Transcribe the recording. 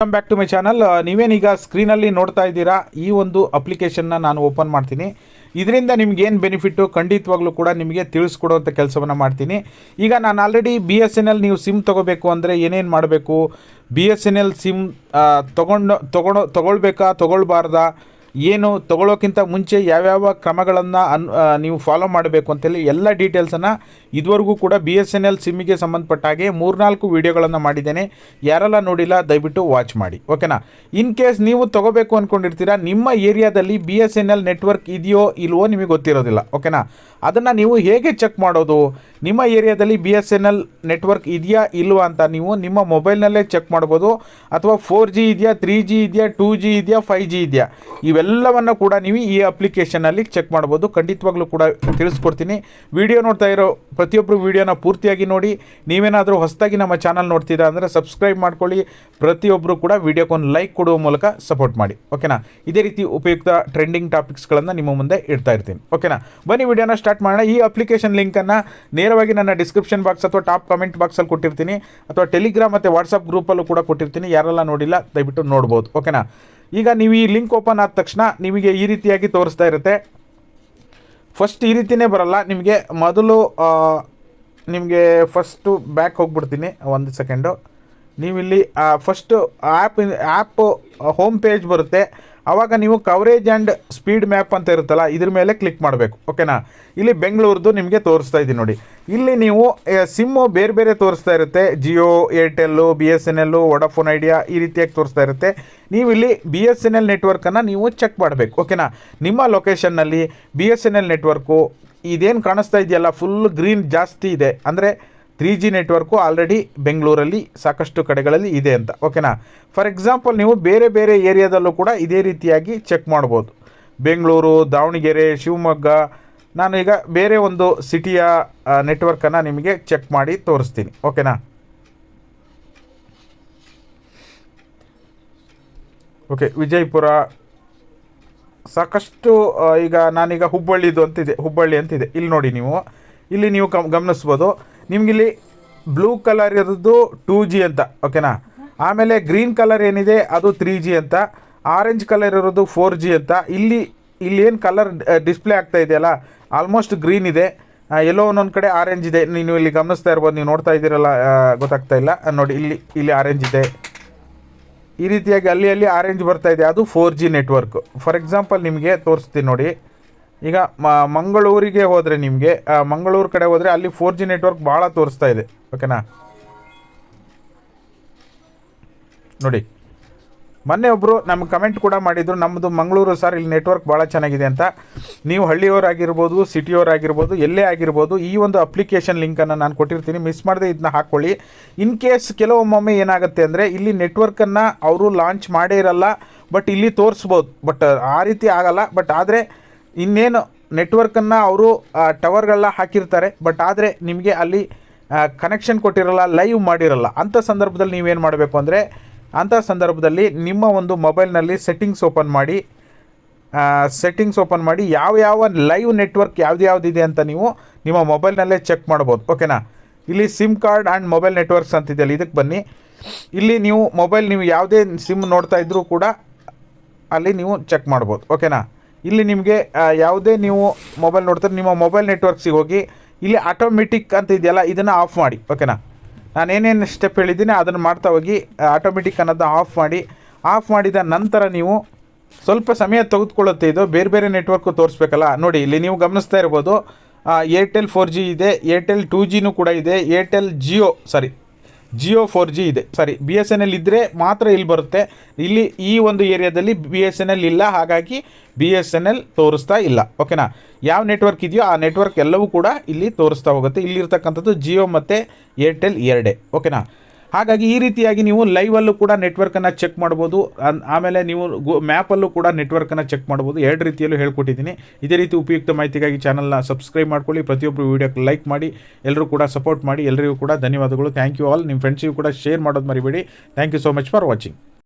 Welcome back to my channel ನೀವೇನೀಗ ಸ್ಕ್ರೀನಲ್ಲಿ ನೋಡ್ತಾ ಇದ್ದೀರಾ? ಈ ಒಂದು ಅಪ್ಲಿಕೇಶನ್ನ ನಾನು ಓಪನ್ ಮಾಡ್ತೀನಿ. ಇದರಿಂದ ನಿಮ್ಗೆ ಏನು ಬೆನಿಫಿಟ್ಟು ಖಂಡಿತವಾಗ್ಲೂ ಕೂಡ ನಿಮಗೆ ತಿಳಿಸ್ಕೊಡುವಂಥ ಕೆಲಸವನ್ನು ಮಾಡ್ತೀನಿ. ಈಗ ನಾನು already B S N L ನೀವು ಸಿಮ್ ತೊಗೋಬೇಕು ಅಂದರೆ ಏನೇನು ಮಾಡಬೇಕು? B S N L sim ತೊಗೊಂಡು ತೊಗೊಂಡು ತೊಗೊಳ್ಬೇಕಾ, ತೊಗೊಳ್ಬಾರ್ದಾ? ಏನು ತೊಗೊಳ್ಳೋಕ್ಕಿಂತ ಮುಂಚೆ ಯಾವ್ಯಾವ ಕ್ರಮಗಳನ್ನು ಅನ್ ನೀವು ಫಾಲೋ ಮಾಡಬೇಕು ಅಂತೇಳಿ ಎಲ್ಲ ಡೀಟೇಲ್ಸನ್ನು ಇದುವರೆಗೂ ಕೂಡ ಬಿ ಎಸ್ ಎನ್ ಎಲ್ ಸಿಮ್ಮಿಗೆ ಸಂಬಂಧಪಟ್ಟ ಹಾಗೆ ಮೂರ್ನಾಲ್ಕು ವೀಡಿಯೋಗಳನ್ನು ಮಾಡಿದ್ದೇನೆ. ಯಾರೆಲ್ಲ ನೋಡಿಲ್ಲ, ದಯವಿಟ್ಟು ವಾಚ್ ಮಾಡಿ. ಓಕೆನಾ ಇನ್ ಕೇಸ್ ನೀವು ತೊಗೋಬೇಕು ಅಂದ್ಕೊಂಡಿರ್ತೀರಾ ನಿಮ್ಮ ಏರಿಯಾದಲ್ಲಿ B S N L network ಇದೆಯೋ ಇಲ್ವೋ ನಿಮಗೆ ಗೊತ್ತಿರೋದಿಲ್ಲ. ಓಕೆನಾ ಅದನ್ನು ನೀವು ಹೇಗೆ ಚೆಕ್ ಮಾಡೋದು? ನಿಮ್ಮ ಏರಿಯಾದಲ್ಲಿ B S N L network ಇದೆಯಾ ಇಲ್ವಾ ಅಂತ ನೀವು ನಿಮ್ಮ ಮೊಬೈಲ್ನಲ್ಲೇ ಚೆಕ್ ಮಾಡ್ಬೋದು. ಅಥವಾ ಫೋರ್ ಜಿ ಇದೆಯಾ ತ್ರೀ ಜಿ ಇದೆಯಾ ಟೂ ಜಿ ಇದೆಯಾ ಫೈ ಜಿ ಇದೆಯಾ? ಇವೆಲ್ಲವನ್ನು ಕೂಡ ನೀವು ಈ ಅಪ್ಲಿಕೇಶನಲ್ಲಿ ಚೆಕ್ ಮಾಡ್ಬೋದು. ಖಂಡಿತವಾಗ್ಲೂ ಕೂಡ ತಿಳಿಸ್ಕೊಡ್ತೀನಿ. ವಿಡಿಯೋ ನೋಡ್ತಾ ಇರೋ ಪ್ರತಿಯೊಬ್ಬರು ವಿಡಿಯೋನ ಪೂರ್ತಿಯಾಗಿ ನೋಡಿ. ನೀವೇನಾದರೂ ಹೊಸದಾಗಿ ನಮ್ಮ ಚಾನಲ್ ನೋಡ್ತೀರಾ ಅಂದರೆ ಸಬ್ಸ್ಕ್ರೈಬ್ ಮಾಡ್ಕೊಳ್ಳಿ. ಪ್ರತಿಯೊಬ್ಬರು ಕೂಡ ವಿಡಿಯೋಕ್ಕೊಂದು ಲೈಕ್ ಕೊಡುವ ಮೂಲಕ ಸಪೋರ್ಟ್ ಮಾಡಿ. ಓಕೆನಾ? ಇದೇ ರೀತಿ ಉಪಯುಕ್ತ ಟ್ರೆಂಡಿಂಗ್ ಟಾಪಿಕ್ಸ್ಗಳನ್ನು ನಿಮ್ಮ ಮುಂದೆ ಇಡ್ತಾ ಇರ್ತೀನಿ. ಓಕೆನಾ? ಬನ್ನಿ, ವಿಡಿಯೋನ ಸ್ಟಾರ್ಟ್ ಮಾಡೋಣ. ಈ ಅಪ್ಲಿಕೇಶನ್ ಲಿಂಕನ್ನು ನೇರವಾಗಿ ನನ್ನ ಡಿಸ್ಕ್ರಿಪ್ಷನ್ ಬಾಕ್ಸ್ ಅಥವಾ ಟಾಪ್ ಕಮೆಂಟ್ ಬಾಕ್ಸಲ್ಲಿ ಕೊಟ್ಟಿರ್ತೀನಿ. ಅಥವಾ ಟೆಲಿಗ್ರಾಮ್ ಮತ್ತು ವಾಟ್ಸಪ್ ಗ್ರೂಪಲ್ಲೂ ಕೂಡ ಕೊಟ್ಟಿರ್ತೀನಿ. ಯಾರೆಲ್ಲ ನೋಡಿಲ್ಲ, ದಯವಿಟ್ಟು ನೋಡ್ಬೋದು. ಓಕೆನಾ? ಈಗ ನೀವು ಈ ಲಿಂಕ್ ಓಪನ್ ಆದ ತಕ್ಷಣ ನಿಮಗೆ ಈ ರೀತಿಯಾಗಿ ತೋರಿಸ್ತಾ ಇರುತ್ತೆ. ಫಸ್ಟ್ ಈ ರೀತಿಯೇ ಬರಲ್ಲ. ನಿಮಗೆ ಮೊದಲು ನಿಮಗೆ ಫಸ್ಟು ಬ್ಯಾಕ್ ಹೋಗ್ಬಿಡ್ತೀನಿ. ಒಂದು ಸೆಕೆಂಡು ನೀವಿಲ್ಲಿ first app app home page ಬರುತ್ತೆ. ಆವಾಗ ನೀವು ಕವರೇಜ್ ಆ್ಯಂಡ್ ಸ್ಪೀಡ್ ಮ್ಯಾಪ್ ಅಂತ ಇರುತ್ತಲ್ಲ, ಇದ್ರ ಮೇಲೆ ಕ್ಲಿಕ್ ಮಾಡಬೇಕು. ಓಕೆನಾ ಇಲ್ಲಿ ಬೆಂಗಳೂರದು ನಿಮಗೆ ತೋರಿಸ್ತಾ ಇದ್ದೀನಿ ನೋಡಿ. ಇಲ್ಲಿ ನೀವು ಸಿಮ್ಮು ಬೇರೆ ಬೇರೆ ತೋರಿಸ್ತಾ ಇರುತ್ತೆ. Jio Airtel B S N L Vodafone Idea ಈ ರೀತಿಯಾಗಿ ತೋರಿಸ್ತಾ ಇರುತ್ತೆ. ನೀವು ಇಲ್ಲಿ ಬಿ ಎಸ್ ಎನ್ ಎಲ್ ನೆಟ್ವರ್ಕನ್ನು ನೀವು ಚೆಕ್ ಮಾಡಬೇಕು. ಓಕೆನಾ ನಿಮ್ಮ ಲೊಕೇಶನ್ನಲ್ಲಿ B S N L network ಇದೇನು ಕಾಣಿಸ್ತಾ ಇದೆಯಲ್ಲ? ಫುಲ್ ಗ್ರೀನ್ ಜಾಸ್ತಿ ಇದೆ. ಅಂದರೆ ತ್ರೀ ಜಿ ನೆಟ್ವರ್ಕು ಆಲ್ರೆಡಿ ಬೆಂಗಳೂರಲ್ಲಿ ಸಾಕಷ್ಟು ಕಡೆಗಳಲ್ಲಿ ಇದೆ ಅಂತ ಓಕೆನಾ ಫಾರ್ ಎಕ್ಸಾಂಪಲ್ ನೀವು ಬೇರೆ ಬೇರೆ ಏರಿಯಾದಲ್ಲೂ ಕೂಡ ಇದೇ ರೀತಿಯಾಗಿ ಚೆಕ್ ಮಾಡ್ಬೋದು ಬೆಂಗಳೂರು ದಾವಣಗೆರೆ ಶಿವಮೊಗ್ಗ ನಾನು ಈಗ ಬೇರೆ ಒಂದು ಸಿಟಿಯ ನೆಟ್ವರ್ಕನ್ನು ನಿಮಗೆ ಚೆಕ್ ಮಾಡಿ ತೋರಿಸ್ತೀನಿ ಓಕೆನಾ ಓಕೆ ವಿಜಯಪುರ ಸಾಕಷ್ಟು ಈಗ ನಾನೀಗ ಹುಬ್ಬಳ್ಳಿದು ಅಂತಿದೆ ಹುಬ್ಬಳ್ಳಿ ಅಂತಿದೆ ಇಲ್ಲಿ ನೋಡಿ ನೀವು ಇಲ್ಲಿ ನೀವು ಗಮ್ ಗಮನಿಸ್ಬೋದು ನಿಮಗಿಲ್ಲಿ ಬ್ಲೂ ಕಲರ್ ಇರೋದು ಟೂ ಜಿ ಅಂತ ಓಕೆನಾ ಆಮೇಲೆ ಗ್ರೀನ್ ಕಲರ್ ಏನಿದೆ, ಅದು ತ್ರೀ ಜಿ ಅಂತ. ಆರೆಂಜ್ ಕಲರ್ ಇರೋದು ಫೋರ್ ಜಿ ಅಂತ. ಇಲ್ಲಿ ಇಲ್ಲಿ ಏನು ಕಲರ್ ಡಿಸ್ಪ್ಲೇ ಆಗ್ತಾ ಇದೆಯಲ್ಲ ಆಲ್ಮೋಸ್ಟ್ ಗ್ರೀನ್ ಇದೆ. ಎಲ್ಲೋ ಒಂದೊಂದು ಕಡೆ ಆರೆಂಜ್ ಇದೆ. ನೀವು ಇಲ್ಲಿ ಗಮನಿಸ್ತಾ ಇರ್ಬೋದು, ನೀವು ನೋಡ್ತಾ ಇದ್ದೀರಲ್ಲ ಗೊತ್ತಾಗ್ತಾ ಇಲ್ಲ. ನೋಡಿ, ಇಲ್ಲಿ ಇಲ್ಲಿ ಆರೆಂಜ್ ಇದೆ. ಈ ರೀತಿಯಾಗಿ ಅಲ್ಲಿ ಅಲ್ಲಿ ಆರೆಂಜ್ ಬರ್ತಾ ಇದೆ. ಅದು four G network for example ನಿಮಗೆ ತೋರಿಸ್ತೀನಿ ನೋಡಿ. ಈಗ ಮಂಗಳೂರಿಗೆ ಹೋದರೆ ನಿಮಗೆ ಮಂಗಳೂರು ಕಡೆ ಹೋದರೆ ಅಲ್ಲಿ ಫೋರ್ ಜಿ ನೆಟ್ವರ್ಕ್ ಭಾಳ ತೋರಿಸ್ತಾ ಇದೆ. ಓಕೆನಾ ನೋಡಿ. ಮೊನ್ನೆ ಒಬ್ಬರು ನಮ್ಮ ಕಮೆಂಟ್ ಕೂಡ ಮಾಡಿದ್ರು ನಮ್ಮದು ಮಂಗಳೂರು ಸರ್ ಇಲ್ಲಿ ನೆಟ್ವರ್ಕ್ ಭಾಳ ಚೆನ್ನಾಗಿದೆ ಅಂತ. ನೀವು ಹಳ್ಳಿಯವರಾಗಿರ್ಬೋದು ಸಿಟಿಯವರಾಗಿರ್ಬೋದು ಎಲ್ಲೇ ಆಗಿರ್ಬೋದು, ಈ ಒಂದು ಅಪ್ಲಿಕೇಶನ್ ಲಿಂಕನ್ನು ನಾನು ಕೊಟ್ಟಿರ್ತೀನಿ. ಮಿಸ್ ಮಾಡದೆ ಇದನ್ನ ಹಾಕ್ಕೊಳ್ಳಿ ಇನ್ ಕೇಸ್ ಕೆಲವೊಮ್ಮೊಮ್ಮೆ ಏನಾಗುತ್ತೆ ಅಂದರೆ, ಇಲ್ಲಿ ನೆಟ್ವರ್ಕನ್ನು ಅವರು ಲಾಂಚ್ ಮಾಡೇ ಇರಲ್ಲ ಬಟ್ ಇಲ್ಲಿ ತೋರಿಸ್ಬೋದು. ಬಟ್ ಆ ರೀತಿ ಆಗಲ್ಲ. ಬಟ್ ಆದರೆ ಇನ್ನೇನು ನೆಟ್ವರ್ಕನ್ನು ಅವರು ಟವರ್ಗಳನ್ನ ಹಾಕಿರ್ತಾರೆ ಬಟ್ ಆದರೆ ನಿಮಗೆ ಅಲ್ಲಿ ಕನೆಕ್ಷನ್ ಕೊಟ್ಟಿರಲ್ಲ ಲೈವ್ ಮಾಡಿರಲ್ಲ ಅಂಥ ಸಂದರ್ಭದಲ್ಲಿ ನೀವೇನು ಮಾಡಬೇಕು ಅಂದರೆ ಅಂಥ ಸಂದರ್ಭದಲ್ಲಿ ನಿಮ್ಮ ಒಂದು ಮೊಬೈಲ್ನಲ್ಲಿ ಸೆಟ್ಟಿಂಗ್ಸ್ ಓಪನ್ ಮಾಡಿ ಸೆಟ್ಟಿಂಗ್ಸ್ ಓಪನ್ ಮಾಡಿ ಯಾವ ಯಾವ ಲೈವ್ ನೆಟ್ವರ್ಕ್ ಯಾವ್ದು ಇದೆ ಅಂತ ನೀವು ನಿಮ್ಮ ಮೊಬೈಲ್ನಲ್ಲೇ ಚೆಕ್ ಮಾಡ್ಬೋದು ಓಕೆನಾ ಇಲ್ಲಿ sim card and mobile networks ಅಂತಿದೆಯಲ್ಲ ಇದಕ್ಕೆ ಬನ್ನಿ. ಇಲ್ಲಿ ನೀವು ಮೊಬೈಲ್ ನೀವು ಯಾವುದೇ ಸಿಮ್ ನೋಡ್ತಾ ಇದ್ದರೂ ಕೂಡ ಅಲ್ಲಿ ನೀವು ಚೆಕ್ ಮಾಡ್ಬೋದು ಓಕೆನಾ ಇಲ್ಲಿ ನಿಮಗೆ ಯಾವುದೇ ನೀವು ಮೊಬೈಲ್ ನೋಡ್ತಾರೆ, ನಿಮ್ಮ ಮೊಬೈಲ್ ನೆಟ್ವರ್ಕ್ಸಿಗೆ ಹೋಗಿ, ಇಲ್ಲಿ ಆಟೋಮೆಟಿಕ್ ಅಂತ ಇದೆಯಲ್ಲ, ಇದನ್ನು ಆಫ್ ಮಾಡಿ ಓಕೆನಾ ನಾನು ಏನೇನು ಸ್ಟೆಪ್ ಹೇಳಿದ್ದೀನಿ, ಅದನ್ನು ಮಾಡ್ತಾ ಹೋಗಿ ಆಟೋಮೆಟಿಕ್ ಅನ್ನೋದನ್ನ ಆಫ್ ಮಾಡಿ ಆಫ್ ಮಾಡಿದ ನಂತರ ನೀವು ಸ್ವಲ್ಪ ಸಮಯ ತೆಗೆದುಕೊಳ್ಳುತ್ತೆ ಇದು, ಬೇರೆ ಬೇರೆ ನೆಟ್ವರ್ಕು ತೋರಿಸ್ಬೇಕಲ್ಲ? ನೋಡಿ, ಇಲ್ಲಿ ನೀವು ಗಮನಿಸ್ತಾ ಇರ್ಬೋದು ಏರ್ಟೆಲ್ ಫೋರ್ ಜಿ ಇದೆ ಏರ್ಟೆಲ್ ಟೂ ಜಿನೂ ಕೂಡ ಇದೆ Airtel Jio sorry Jio four G ಇದೆ. Sorry B S N L ಇದ್ದರೆ ಮಾತ್ರ ಇಲ್ಲಿ ಬರುತ್ತೆ. ಇಲ್ಲಿ ಈ ಒಂದು ಏರಿಯಾದಲ್ಲಿ ಬಿ ಎಸ್ ಎನ್ ಎಲ್ ಇಲ್ಲ. ಹಾಗಾಗಿ ಬಿ ಎಸ್ ಎನ್ ಎಲ್ ತೋರಿಸ್ತಾ ಇಲ್ಲ. ಓಕೆನಾ ಯಾವ ನೆಟ್ವರ್ಕ್ ಇದೆಯೋ ಆ ನೆಟ್ವರ್ಕ್ ಎಲ್ಲವೂ ಕೂಡ ಇಲ್ಲಿ ತೋರಿಸ್ತಾ ಹೋಗುತ್ತೆ. ಇಲ್ಲಿರ್ತಕ್ಕಂಥದ್ದು ಜಿಯೋ ಮತ್ತು ಏರ್ಟೆಲ್ ಎರಡೇ. ಓಕೆನಾ ಹಾಗಾಗಿ ಈ ರೀತಿಯಾಗಿ ನೀವು ಲೈವಲ್ಲೂ ಕೂಡ ನೆಟ್ವರ್ಕನ್ನು ಚೆಕ್ ಮಾಡ್ಬೋದು. ಆಮೇಲೆ ನೀವು ಗೋ ಮ್ಯಾಪಲ್ಲೂ ಕೂಡ ನೆಟ್ವರ್ಕನ್ನು ಚೆಕ್ ಮಾಡ್ಬೋದು. ಎರಡು ರೀತಿಯಲ್ಲೂ ಹೇಳ್ಕೊಟ್ಟಿದ್ದೀನಿ. ಇದೇ ರೀತಿ ಉಪಯುಕ್ತ ಮಾಹಿತಿಗಾಗಿ ಚಾನಲ್ನ ಸಬ್ಸ್ಕ್ರೈಬ್ ಮಾಡ್ಕೊಳ್ಳಿ. ಪ್ರತಿಯೊಬ್ಬರು ವೀಡಿಯೋಕ್ಕೆ ಲೈಕ್ ಮಾಡಿ. ಎಲ್ಲರೂ ಕೂಡ ಸಪೋರ್ಟ್ ಮಾಡಿ. ಎಲ್ಲರಿಗೂ ಕೂಡ ಧನ್ಯವಾದಗಳು. ಥ್ಯಾಂಕ್ ಯು ಆಲ್ ನಿಮ್ಮ ಫ್ರೆಂಡ್ಸಿಗೂ ಕೂಡ ಶೇರ್ ಮಾಡೋದು ಮರಿಬೇಡಿ. Thank you so much for watching